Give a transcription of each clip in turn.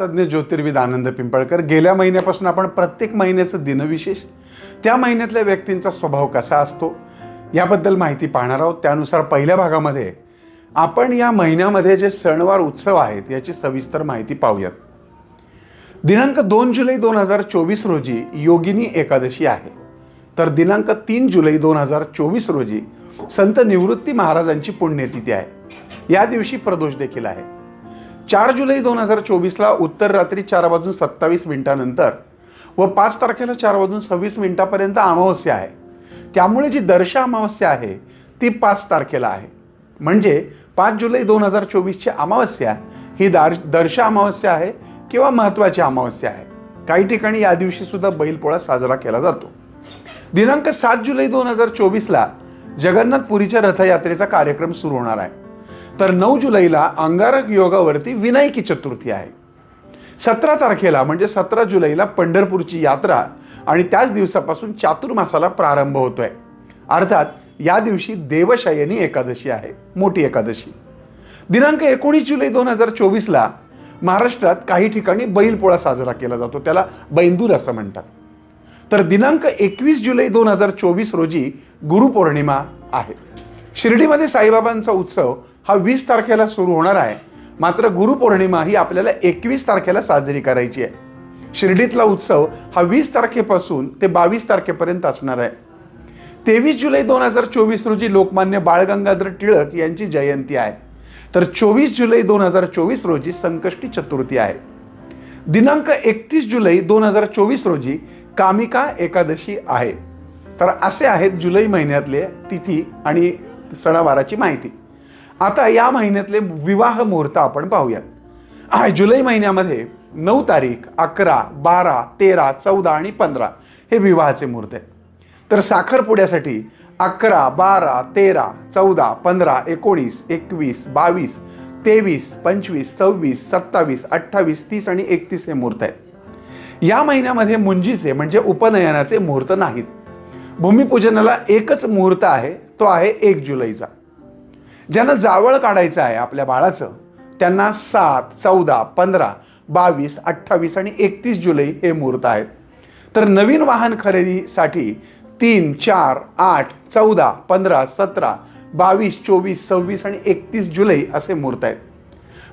तज्ज्ञ ज्योतिर्विद आनंद पिंपळकर गेल्या महिन्यापासून आपण प्रत्येक महिन्याचं दिनविशेष त्या महिन्यातल्या व्यक्तींचा स्वभाव कसा असतो याबद्दल माहिती पाहणार आहोत. त्यानुसार पहिल्या भागामध्ये आपण या महिन्यामध्ये जे सणवार उत्सव आहेत याची सविस्तर माहिती पाहूयात. दिनांक दोन जुलै दोन हजार चोवीस रोजी योगिनी एकादशी आहे. तर दिनांक तीन जुलै दोन हजार चोवीस रोजी संत निवृत्ती महाराजांची पुण्यतिथी आहे. या दिवशी प्रदोष देखील आहे. चार जुलै दोन हजार चोवीसला उत्तर रात्री चार वाजून सत्तावीस मिनिटानंतर व पाच तारखेला चार वाजून सव्वीस मिनिटापर्यंत अमावस्या आहे. त्यामुळे जी दर्श अमावस्या आहे ती पाच तारखेला आहे. म्हणजे पाच जुलै दोन हजार चोवीसची अमावस्या ही दार दर्श अमावस्या आहे किंवा महत्त्वाची अमावस्या आहे. काही ठिकाणी या दिवशीसुद्धा बैलपोळा साजरा केला जातो. दिनांक सात जुलै दोन हजार चोवीसला जगन्नाथपुरीच्या रथयात्रेचा कार्यक्रम सुरू होणार आहे. तर नऊ जुलैला अंगारक योगावरती विनायकी चतुर्थी आहे. सतरा तारखेला म्हणजे सतरा जुलैला पंढरपूरची यात्रा आणि त्याच दिवसापासून चातुर्मासाला प्रारंभ होतोय. अर्थात या दिवशी देवशयनी एकादशी आहे मोठी एकादशी. दिनांक एकोणीस जुलै दोन हजार चोवीसला महाराष्ट्रात काही ठिकाणी बैलपोळा साजरा केला जातो त्याला बैंदूर असं म्हणतात. तर दिनांक एकवीस जुलै दोन हजार चोवीस रोजी गुरुपौर्णिमा आहे. शिर्डीमध्ये साईबाबांचा उत्सव हा वीस तारखेला सुरू होणार आहे. मात्र गुरुपौर्णिमा ही आपल्याला एकवीस तारखेला साजरी करायची आहे. शिर्डीतला उत्सव हा वीस तारखेपासून ते बावीस तारखेपर्यंत असणार आहे. तेवीस जुलै दोन हजार चोवीस रोजी लोकमान्य बाळगंगाधर टिळक यांची जयंती आहे. तर चोवीस जुलै दोन हजार चोवीस रोजी संकष्टी चतुर्थी आहे. दिनांक एकतीस जुलै दोन हजार चोवीस रोजी कामिका एकादशी आहे. तर असे आहेत जुलै महिन्यातले तिथी आणि सणावाराची माहिती. आता या महिन्यातले विवाह मुहूर्त आपण पाहूयात. आय जुलै महिन्यामध्ये नऊ तारीख अकरा बारा तेरा चौदा आणि पंधरा हे विवाहाचे मुहूर्त आहे तर साखरपुड्यासाठी अकरा बारा तेरा चौदा पंधरा एकोणीस एकवीस बावीस तेवीस पंचवीस सव्वीस सत्तावीस अठ्ठावीस तीस आणि एकतीस हे मुहूर्त आहेत. या महिन्यामध्ये मुंजीचे म्हणजे उपनयनाचे मुहूर्त नाहीत. भूमिपूजनाला एकच मुहूर्त आहे तो आहे एक जुलैचा. ज्यांना जावळ काढायचं आहे आपल्या बाळाचं त्यांना सात चौदा पंधरा बावीस अठ्ठावीस आणि एकतीस जुलै हे मुहूर्त आहेत. तर नवीन वाहन खरेदीसाठी तीन चार आठ चौदा पंधरा सतरा बावीस चोवीस सव्वीस आणि एकतीस जुलै असे मुहूर्त आहेत.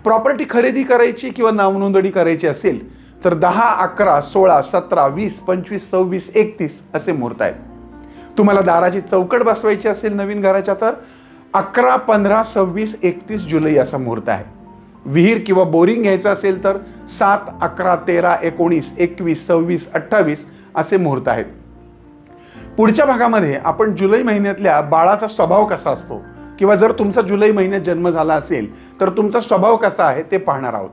प्रॉपर्टी खरेदी करायची किंवा नावनोंदणी करायची असेल तर दहा अकरा सोळा सतरा वीस पंचवीस सव्वीस एकतीस असे मुहूर्त आहेत. तुम्हाला दाराची चौकट बसवायची असेल नवीन घराच्या तर अकरा पंधरा सव्वीस एकतीस जुलै असा मुहूर्त आहे. विहीर किंवा बोरिंग घ्यायचं असेल तर सात अकरा तेरा एकोणीस एकवीस सव्वीस अठ्ठावीस असे मुहूर्त आहेत. पुढच्या भागामध्ये आपण जुलै महिन्यातल्या बाळाचा स्वभाव कसा असतो? किंवा जर तुमचा जुलै महिन्यात जन्म झाला असेल तर तुमचा स्वभाव कसा आहे ते पाहणार आहोत.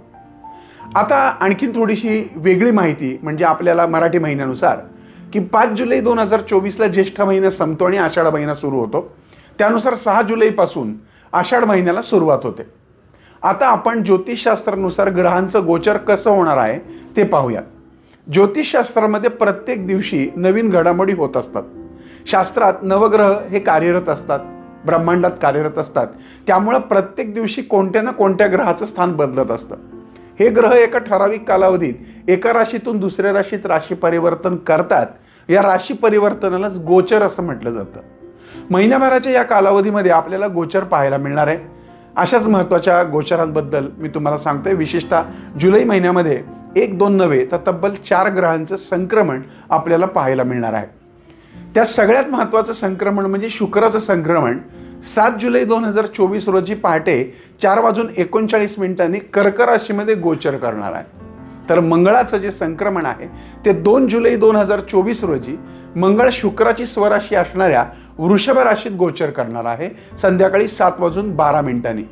आता आणखीन थोडीशी वेगळी माहिती म्हणजे आपल्याला मराठी महिन्यानुसार की पाच जुलै दोन हजार चोवीसला ज्येष्ठ महिना संपतो आणि आषाढ महिना सुरू होतो. त्यानुसार सहा जुलैपासून आषाढ महिन्याला सुरुवात होते. आता आपण ज्योतिषशास्त्रानुसार ग्रहांचं गोचर कसं होणार आहे ते पाहूया ज्योतिषशास्त्रामध्ये प्रत्येक दिवशी नवीन घडामोडी होत असतात. शास्त्रात नवग्रह हे कार्यरत असतात ब्रह्मांडात कार्यरत असतात. त्यामुळं प्रत्येक दिवशी कोणत्या ना कोणत्या ग्रहाचं स्थान बदलत असतं. हे ग्रह एका ठराविक कालावधीत एका राशीतून दुसऱ्या राशीत राशी परिवर्तन करतात. या राशी परिवर्तनालाच गोचर असं म्हटलं जातं. महिन्याभराच्या या कालावधीमध्ये आपल्याला गोचर पाहायला मिळणार आहे. अशाच महत्त्वाच्या गोचरांबद्दल मी तुम्हाला सांगतोय. विशेषतः जुलै महिन्यामध्ये एक दोन नव्हे तर तब्बल चार ग्रहांचं संक्रमण आपल्याला पाहायला मिळणार आहे. त्या सगळ्यात महत्त्वाचं संक्रमण म्हणजे शुक्राचं संक्रमण. सात जुलै दोन हजार चोवीस रोजी पहाटे चार वाजून एकोणचाळीस मिनिटांनी कर्क राशीमध्ये गोचर करणार आहे. तर मंगळाचं जे संक्रमण आहे ते दोन जुलै दोन हजार चोवीस रोजी मंगळ शुक्राची स्वराशी असणाऱ्या वृषभ राशीत गोचर करणार आहे. संध्याकाळी सात वाजून बारा मिनिटांनी.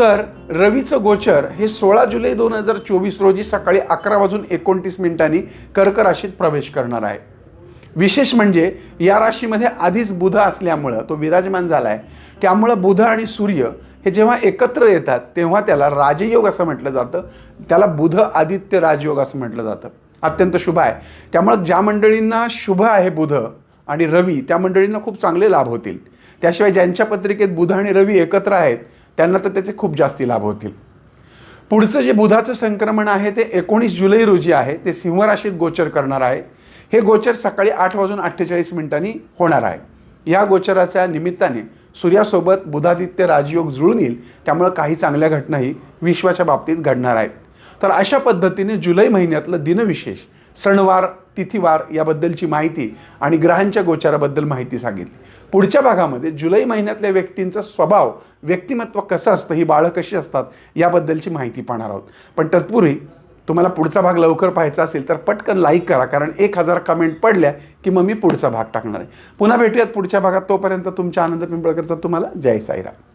तर रवीचं गोचर हे सोळा जुलै दोन हजार चोवीस रोजी सकाळी अकरा वाजून एकोणतीस मिनिटांनी कर्क राशीत प्रवेश करणार आहे. विशेष म्हणजे या राशीमध्ये आधीच बुध असल्यामुळं तो विराजमान झाला आहे त्यामुळं बुध आणि सूर्य हे जेव्हा एकत्र येतात तेव्हा त्याला राजयोग असं म्हटलं जातं. त्याला बुध आदित्य राजयोग असं म्हटलं जातं. अत्यंत शुभ आहे. त्यामुळं ज्या मंडळींना शुभ आहे बुध आणि रवी त्या मंडळींना खूप चांगले लाभ होतील. त्याशिवाय ज्यांच्या पत्रिकेत बुध आणि रवी एकत्र आहेत त्यांना तर त्याचे खूप जास्ती लाभ होतील. पुढचं जे बुधाचं संक्रमण आहे ते एकोणीस जुलै रोजी आहे. ते सिंहराशीत गोचर करणार आहे. हे गोचर सकाळी आठ वाजून अठ्ठेचाळीस मिनिटांनी होणार आहे. या गोचराच्या निमित्ताने सूर्यासोबत बुधादित्य राजयोग जुळून येईल त्यामुळं काही चांगल्या घटनाही विश्वाच्या बाबतीत घडणार आहेत. तर अशा पद्धतीने जुलै महिन्यातलं दिनविशेष सणवार तिथीवार याबद्दलची माहिती आणि ग्रहांच्या गोचाराबद्दल माहिती सांगितली. पुढच्या भागामध्ये जुलै महिन्यातल्या व्यक्तींचा स्वभाव व्यक्तिमत्व कसं असतं ही बाळं कशी असतात याबद्दलची माहिती पाहणार आहोत. पण तत्पूर्वी तुम्हाला पुढचा भाग लवकर पाहायचा असेल तर पटकन लाईक करा कारण एक हजार कमेंट पडल्या की मग मी पुढचा भाग टाकणार आहे. पुन्हा भेटूयात पुढच्या भागात. तोपर्यंत तुमच्या आनंद पिंपळकरचा तुम्हाला जय साईराम.